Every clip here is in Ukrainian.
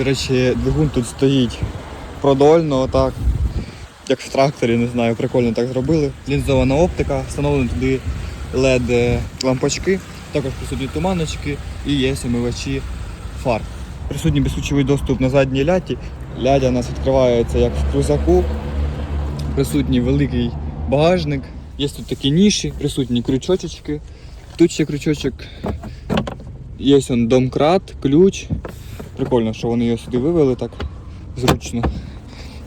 До речі, двигун тут стоїть продольно, отак. Як в тракторі, не знаю, прикольно так зробили. Лінзована оптика, встановлені туди LED лампочки, також присутні туманочки і є омивачі фар. Присутній безключовий доступ на задній ляті. Лядя у нас відкривається як в крузаку. Присутній великий багажник. Є тут такі ніші, присутні крючочки. Тут ще крючочок. Є он домкрат, ключ. Прикольно, що вони його сюди вивели так зручно.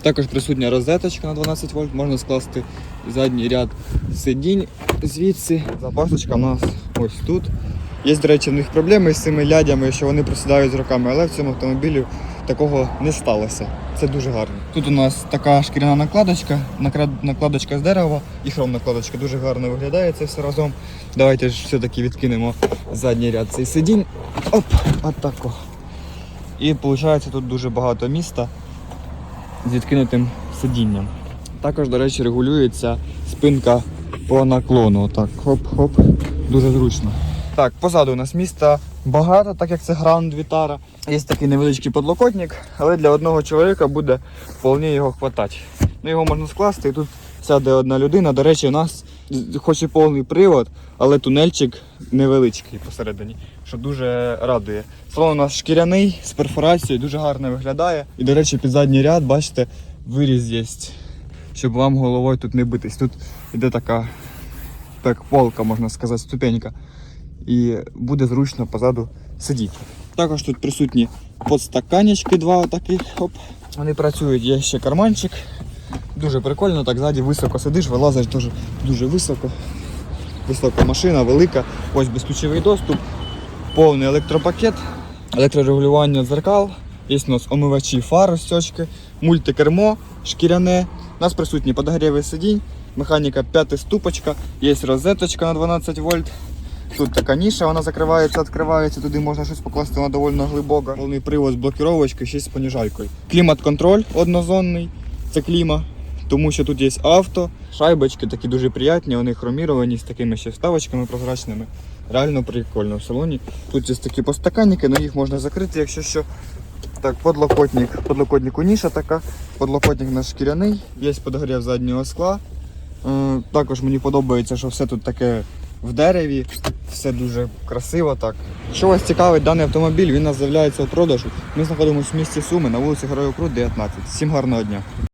Також присутня розеточка на 12 вольт, можна скласти задній ряд сидінь звідси. Запасочка у нас ось тут. Є, до речі, в них проблеми з цими лядями, що вони просідають з роками, але в цьому автомобілі такого не сталося. Це дуже гарно. Тут у нас така шкіряна накладочка, накладочка з дерева і хром накладочка. Дуже гарно виглядає це все разом. Давайте ж все-таки відкинемо задній ряд цей сидінь. Оп, отако. І виходить тут дуже багато міста з відкинутим сидінням. Також, до речі, регулюється спинка по наклону. Отак, хоп-хоп, дуже зручно. Так, позаду у нас міста багато, так як це Гранд Вітара. Є такий невеличкий подлокотник, але для одного чоловіка буде вполне його хватати. Ну, його можна скласти і тут сяде одна людина. До речі, у нас хоч і повний привод, але тунельчик невеличкий посередині, що дуже радує. Салон у нас шкіряний з перфорацією, дуже гарно виглядає. І, до речі, під задній ряд, бачите, виріз є, щоб вам головою тут не битись. Тут іде така так, полка, можна сказати, ступенька. І буде зручно позаду сидіти. Також тут присутні подстаканечки два таких. Вони працюють, є ще карманчик. Дуже прикольно, так ззаді високо сидиш, вилазиш дуже, дуже високо. Висока машина, велика. Ось безключовий доступ, повний електропакет, електрорегулювання дзеркал. Є у нас омивачі фар, стьочки, мультикермо, шкіряне. У нас присутні подогріви сидінь, механіка п'ятиступочка, є розеточка на 12 вольт. Тут така ніша, вона закривається, відкривається, туди можна щось покласти, вона доволі глибока. Повний привод з блокіровочкою, ще з поніжайкою. Клімат-контроль однозонний, це кліма, тому що тут є авто, шайбочки такі дуже приятні, вони хроміровані з такими ще вставочками прозрачними. Реально прикольно в салоні. Тут є такі постаканники, але їх можна закрити, якщо що. Так, подлокотник. Подлокотнику ніша така, подлокотник наш шкіряний, є подогрів заднього скла. Е, також мені подобається, що все тут таке в дереві, все дуже красиво так. Що вас цікавить даний автомобіль, він нас з'являється у продажу. Ми знаходимося в місті Суми на вулиці Героїв Крут, 19. Всім гарного дня!